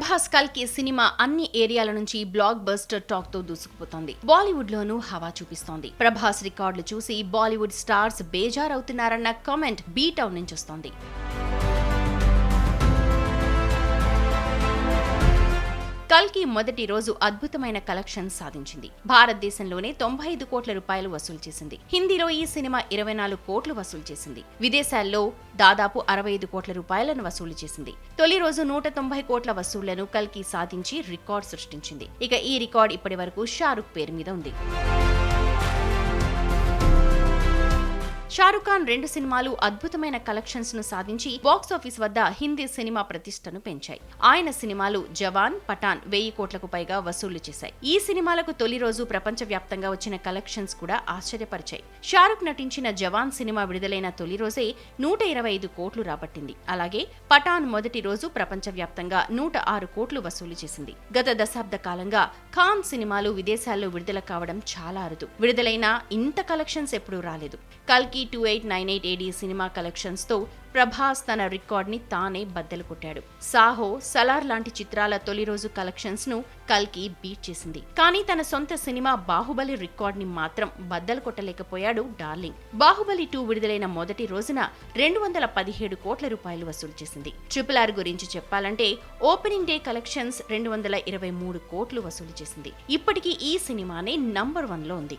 ప్రభాస్ కల్కి సినిమా అన్ని ఏరియాల నుంచి బ్లాక్ బస్టర్ టాక్తో దూసుకుపోతోంది. బాలీవుడ్ లోనూ హవా చూపిస్తోంది. ప్రభాస్ రికార్డులు చూసి బాలీవుడ్ స్టార్స్ బేజారవుతున్నారన్న కామెంట్ బీటౌన్ నుంచి వస్తోంది. కల్కి మొదటి రోజు అద్భుతమైన కలెక్షన్స్ సాధించింది. భారతదేశంలోనే తొంభై ఐదు కోట్ల రూపాయలు వసూలు చేసింది. హిందీలో ఈ సినిమా ఇరవై నాలుగు కోట్లు వసూలు చేసింది. విదేశాల్లో దాదాపు అరవై ఐదు కోట్ల రూపాయలను వసూలు చేసింది. తొలి రోజు నూట తొంభై కోట్ల వసూళ్ళను కల్కి సాధించి రికార్డ్ సృష్టించింది. ఇక ఈ రికార్డ్ ఇప్పటి వరకు షారుఖ్ పేరు మీద ఉంది. షారుఖ్ ఖాన్ రెండు సినిమాలు అద్భుతమైన కలెక్షన్స్ను సాధించి బాక్స్ ఆఫీస్ వద్ద హిందీ సినిమా ప్రతిష్టను పెంచాయి. ఆయన సినిమాలు జవాన్ పఠాన్ వెయ్యి కోట్లకు పైగా వసూళ్ళు చేశాయి. ఈ సినిమాలకు తొలి రోజు ప్రపంచవ్యాప్తంగా వచ్చిన కలెక్షన్స్ కూడా ఆశ్చర్యపరిచాయి. షారుఖ్ నటించిన జవాన్ సినిమా విడుదలైన తొలి రోజే నూట ఇరవై ఐదు కోట్లు రాబట్టింది. అలాగే పఠాన్ మొదటి రోజు ప్రపంచవ్యాప్తంగా నూట ఆరు కోట్లు వసూలు చేసింది. గత దశాబ్ద కాలంగా ఖాన్ సినిమాలు విదేశాల్లో విడుదల కావడం చాలా అరుదు. విడుదలైన ఇంత కలెక్షన్స్ ఎప్పుడూ రాలేదు. కల్కి two eight nine eight AD cinema కలెక్షన్స్తో ప్రభాస్ తన రికార్డ్ని తానే బద్దలు కొట్టాడు. సాహో సలార్ లాంటి చిత్రాల తొలి రోజు కలెక్షన్స్ను కల్కి బీట్ చేసింది. కానీ తన సొంత సినిమా బాహుబలి రికార్డ్ని మాత్రం బద్దలు కొట్టలేకపోయాడు డార్లింగ్. బాహుబలి టూ విడుదలైన మొదటి రోజున రెండు వందల పదిహేడు కోట్ల రూపాయలు వసూలు చేసింది. ట్రిపుల్ ఆర్ గురించి చెప్పాలంటే ఓపెనింగ్ డే కలెక్షన్స్ రెండు వందల ఇరవై మూడు కోట్లు వసూలు చేసింది. ఇప్పటికీ ఈ సినిమానే నంబర్ వన్లో ఉంది.